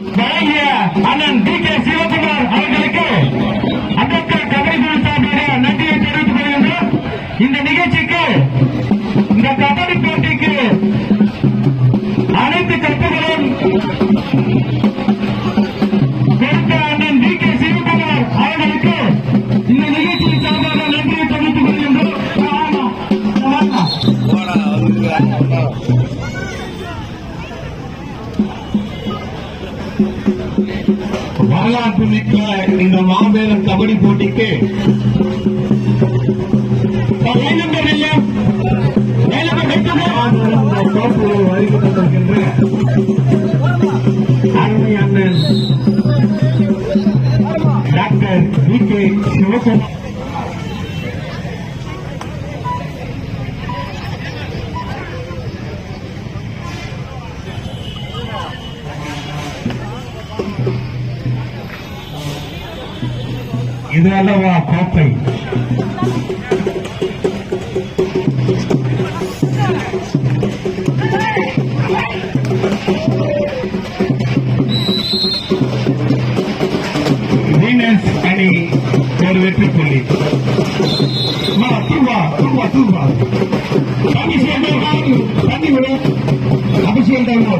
வழங்கிய அண்ணன் D K Sivakumar அவர்களுக்கு அம்பேத்கர் கபடி சார்பாக நன்றியை தெரிவித்துக் கொள்கின்றோம். இந்த நிகழ்ச்சிக்கு இந்த கபடி போட்டிக்கு அனைத்து கருத்துகளும் அருமை டாக்டர் வி கே சிவகுமார் இது அல்லவா கோப்பை.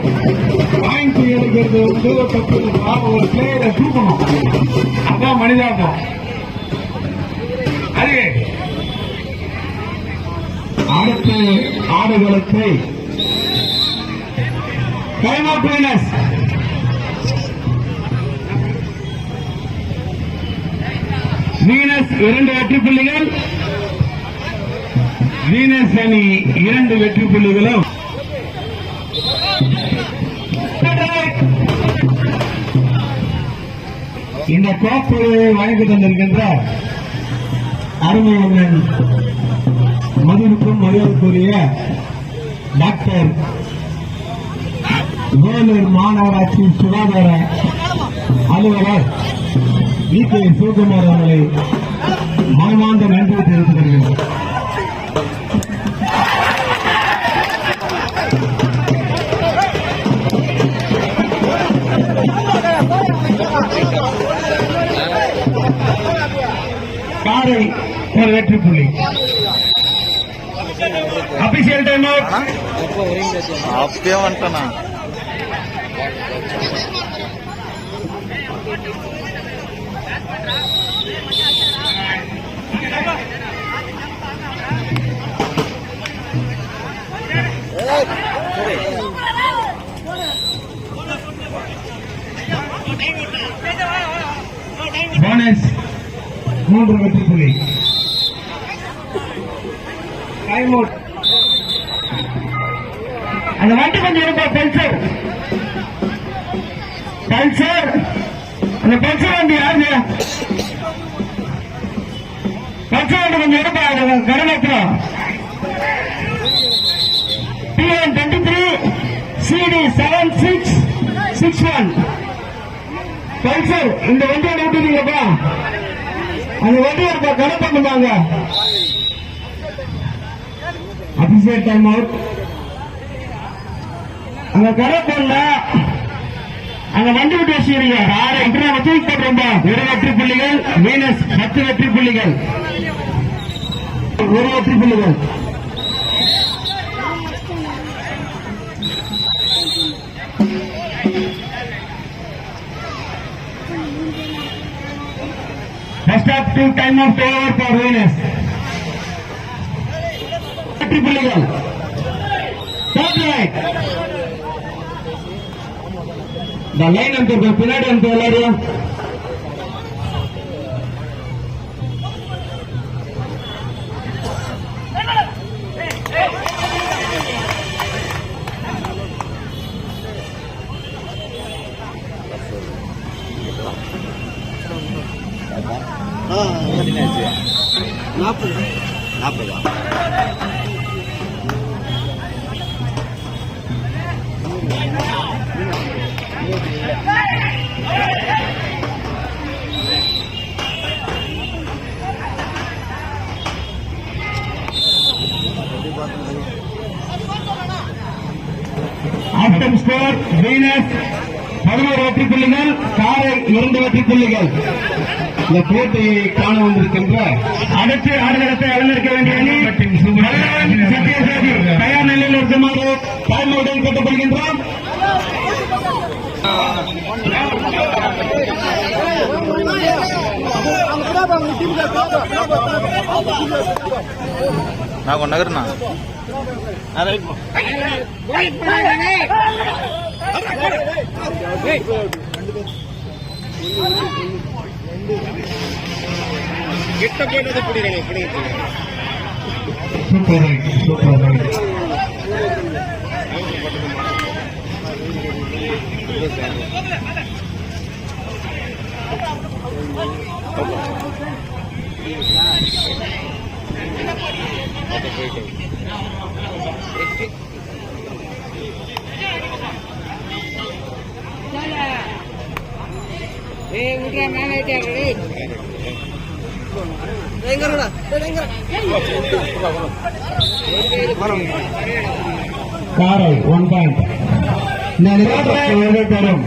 வாங்கி டைம் பாயிண்ட் எடுக்கிறது தூவ தப்பு ஒரு பிளேயரை தூக்கணும். அதான் மனிதாபம் அது அடுத்து ஆடுகளுக்கு டைம் ஆஃப் வீனஸ் வீனஸ் இரண்டு வெற்றி புள்ளிகள். வீனஸ் அணி இரண்டு வெற்றி புள்ளிகளும். இந்த கோப்பையை வழங்கி தந்திருக்கின்ற அருமையண்ணன் மதிப்பும் மரியாதைக்குரிய டாக்டர் வேலூர் மாநகராட்சி சுகாதார அலுவலர் வி கே சிவகுமார் அவர்களை மனமார்ந்த நன்றி தெரிவித்துக் கொள்கிறேன். காரை ஒரு வெற்றி புள்ளி அபிஷியல் டைம் அவுட் அப்பயே வந்துட்டேண்ணா போனஸ் மூன்று வெற்றி புள்ளி. டைம் அவுட் அந்த வண்டி கொஞ்சம் இருப்பா பல்சர் பல்சர் அந்த பல்சர் வண்டி யாருங்க? பல்சர் வண்டி கொஞ்சம் இருப்பா கருணாத்திரம் P N twenty three C D seven six six one Pulsar இந்த வண்டியை விட்டுட்டீங்கப்பா அந்த வண்டியை இருப்பா கடை பண்ணுவாங்க அபிஷேக் டைம் அவுட் அங்க கடை பண்ணல. அங்க வண்டி விட்டு வச்சுக்கிறீங்க. ஆறு எட்டு வச்சு போட்டுருப்பா ஒரு வெற்றி புள்ளிகள் மீனஸ் பத்து வெற்றி புள்ளிகள். ஒரு வெற்றி புள்ளிகள். Restricting time of over for winners. Triple legal. Top right. The line and the penalty and the after score Venus பதினோரு வெற்றி புள்ளிகள் காரை இரண்டு வெற்றி புள்ளிகள் இந்த போட்டியை காண வந்திருக்கின்ற அடுத்து ஆடுகளத்தை அலங்கரிக்க வேண்டிய அணி தயார் நிலையில் இருக்குமாறு கேட்டுக்கொள்கின்றோம் నాకు నగరనా சூப்பர் ரைட் சூப்பர் ரைட் ஏய் விட்றா ಕಾರಲ್ ಒನ್ ಪಾಯಿಂಟ್ ஒன்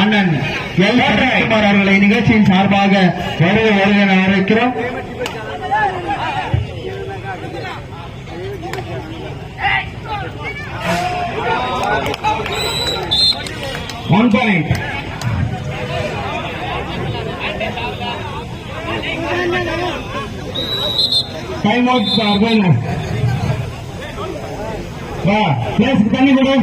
அண்ணன் எல். சரத்குமார் அவர்களை நிகழ்ச்சியின் சார்பாக வருக வருக என அழைக்கிறோம். One point time out sir வேணும் தண்ணி கொடு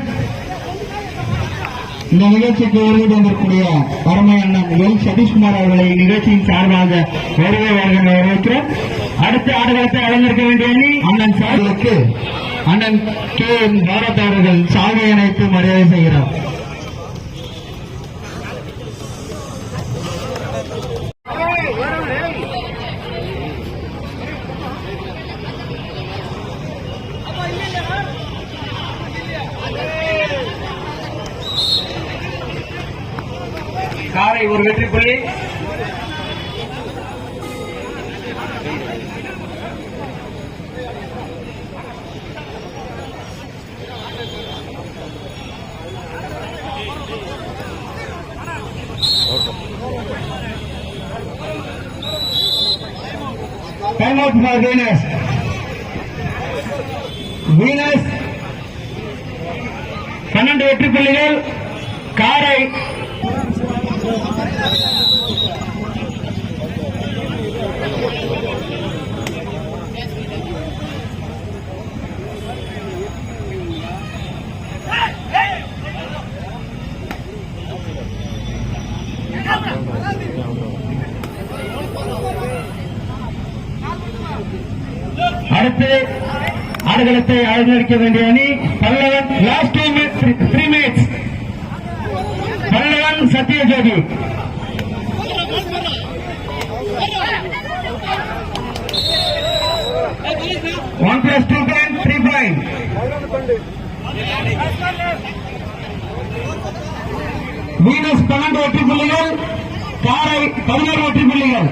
இந்த நிகழ்ச்சிக்கு வருகை தந்திருக்கூடிய அருமை அண்ணன் எல் சதீஷ்குமார் அவர்களை நிகழ்ச்சியின் சார்பாக வருகை வருகிற வரவேற்கிறோம். அடுத்த ஆடுகளத்தை அலங்கரிக்க வேண்டிய அண்ணன் சார்களுக்கு அண்ணன் கே. என் பாரத் அவர்கள் சாலை அணைத்து மரியாதை செய்கிறார். Time out for Venus. Venus பன்னெண்டு வெற்றி புள்ளிகள் காரை அடுத்து ஆடுகளத்தை அலங்கரிக்க வேண்டிய அணி Pallavan last two three match Pallavan Sathyajothi. One plus two point three point Venus பன்னெண்டு வெற்றி புள்ளிகள் காரை பதினோரு வெற்றி புள்ளிகள்.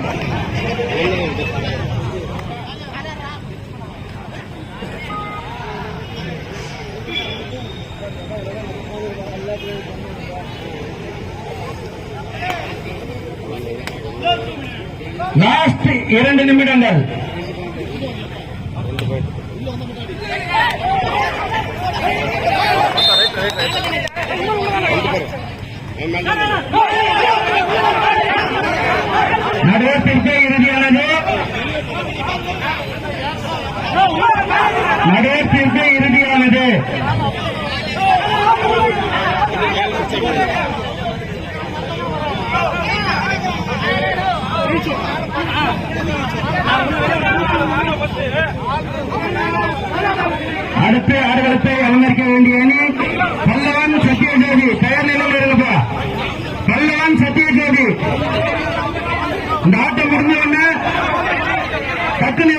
லாஸ்ட் இரண்டு நிமிடங்கள். நடுவத்திற்கு இறுதியானது நடுவத்திற்கு இறுதியானது அடுத்து ஆடுகளத்தை அலங்கரிக்க வேண்டிய அணி பல்லவன் சத்யஜோதி தயார் நிலையில் இருங்கப்பா பல்லவன் சத்யஜோதி இந்த ஆட்டம் முடிஞ்ச உடனே டக்குனு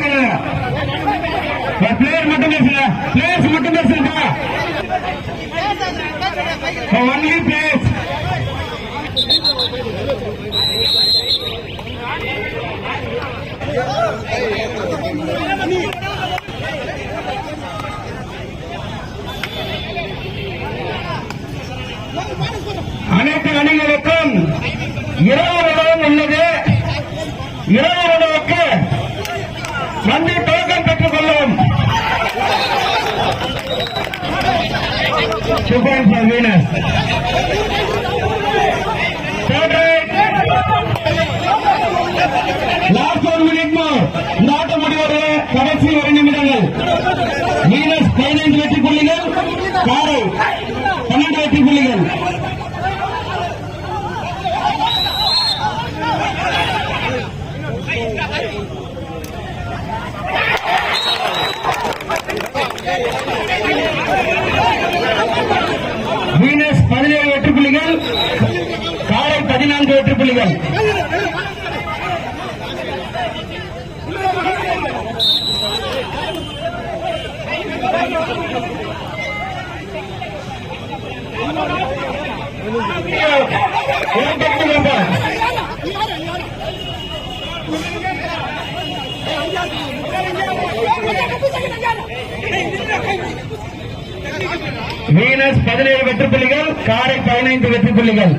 பிளேயர் மட்டும் பேசல பிளேயர்ஸ் மட்டும் பேசுங்கப்பா ஒன்லி பிளேயர்ஸ் குடிகளுக்கும் இரவு உணவும் உள்ளது. இரவு உணவுக்கு நன்றி பழக்கம் பெற்றுக் கொள்ளும் சுபான் சார் வீணர் பதினான்கு வீனஸ் பதினேழு வெற்றி புள்ளிகள் காரை பதினைந்து வெற்றி புள்ளிகள்.